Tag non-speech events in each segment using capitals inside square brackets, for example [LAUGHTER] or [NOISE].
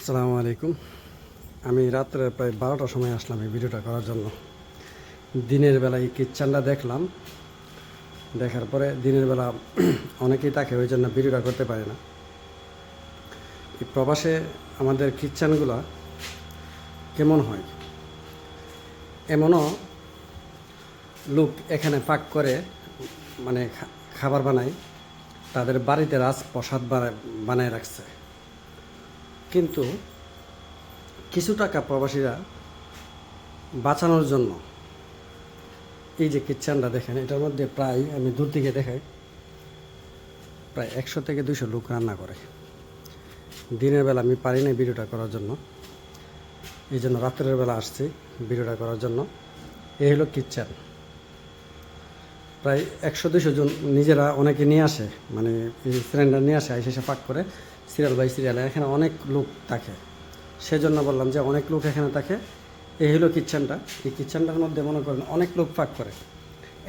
আসসালামু আলাইকুম। আমি রাত্রে প্রায় বারোটার সময় আসলাম এই ভিডিওটা করার জন্য। দিনের বেলা এই কিচ্ছানটা দেখলাম। দেখার পরে দিনের বেলা [CLEARS THROAT] অনেকেই তাকে ওই জন্য ভিডিওটা করতে পারে না। এই প্রবাসে আমাদের কিচ্ছানগুলা কেমন হয়? এমনও লোক এখানে পাক করে মানে খাবার বানায়, তাদের বাড়িতে রাজপ্রসাদ বানায় বানায় রাখছে। কিন্তু কিছু টাকা প্রবাসীরা বাঁচানোর জন্য এই যে কিচ্ছানটা দেখেন, এটার মধ্যে প্রায় আমি দূর থেকে দেখাই, প্রায় একশো থেকে দুশো লোক রান্না করে। দিনের বেলা আমি পারি না ভিডিওটা করার জন্য। এই জন্য রাত্রের বেলা আসছি ভিডিওটা করার জন্য। এই হলো কিচ্ছান। প্রায় একশো দুশো জন নিজেরা অনেকে নিয়ে আসে মানে সিলিন্ডার নিয়ে আসে এসে পাক করে সিরিয়াল বাই সিরিয়াল এখানে অনেক লোক থাকে। সেজন্য বললাম যে অনেক লোক এখানে থাকে। এই হলো কিচেনটা এই কিচেনটার মধ্যে মনে করেন অনেক লোক পাক করে।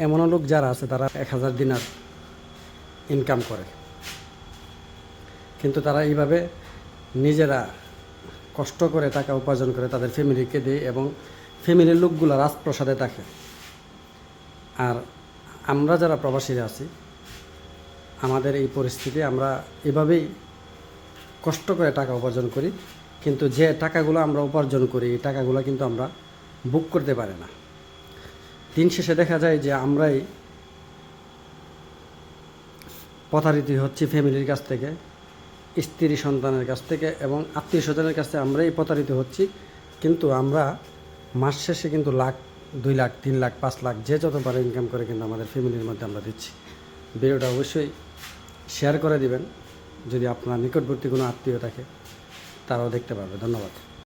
এমনও লোক যারা আছে, তারা এক হাজার দিনার ইনকাম করে। কিন্তু তারা এইভাবে নিজেরা কষ্ট করে টাকা উপার্জন করে তাদের ফ্যামিলিকে দেয় এবং ফ্যামিলির লোকগুলো রাজপ্রসাদে থাকে। আর আমরা যারা প্রবাসীরা আছি, আমাদের এই পরিস্থিতি আমরা এভাবেই কষ্ট করে টাকা উপার্জন করি, কিন্তু যে টাকাগুলো আমরা উপার্জন করি, এই টাকাগুলো কিন্তু আমরা বুক করতে পারি না। দিন শেষে দেখা যায় যে আমরাই প্রতারিত হচ্ছি ফ্যামিলির কাছ থেকে, স্ত্রী সন্তানের কাছ থেকে এবং আত্মীয় স্বজনের কাছ আমরাই প্রতারিত হচ্ছি, কিন্তু আমরা মাস শেষে কিন্তু লাখ দুই লাখ, তিন লাখ, পাঁচ লাখ যে যত পারে ইনকাম করে কিন্তু আমাদের ফ্যামিলির মধ্যে আমরা দিচ্ছি। ভিডিওটা অবশ্যই শেয়ার করে দিবেন। যদি আপনার নিকটবর্তী কোনো আত্মীয় থাকে, তারাও দেখতে পারবে। ধন্যবাদ।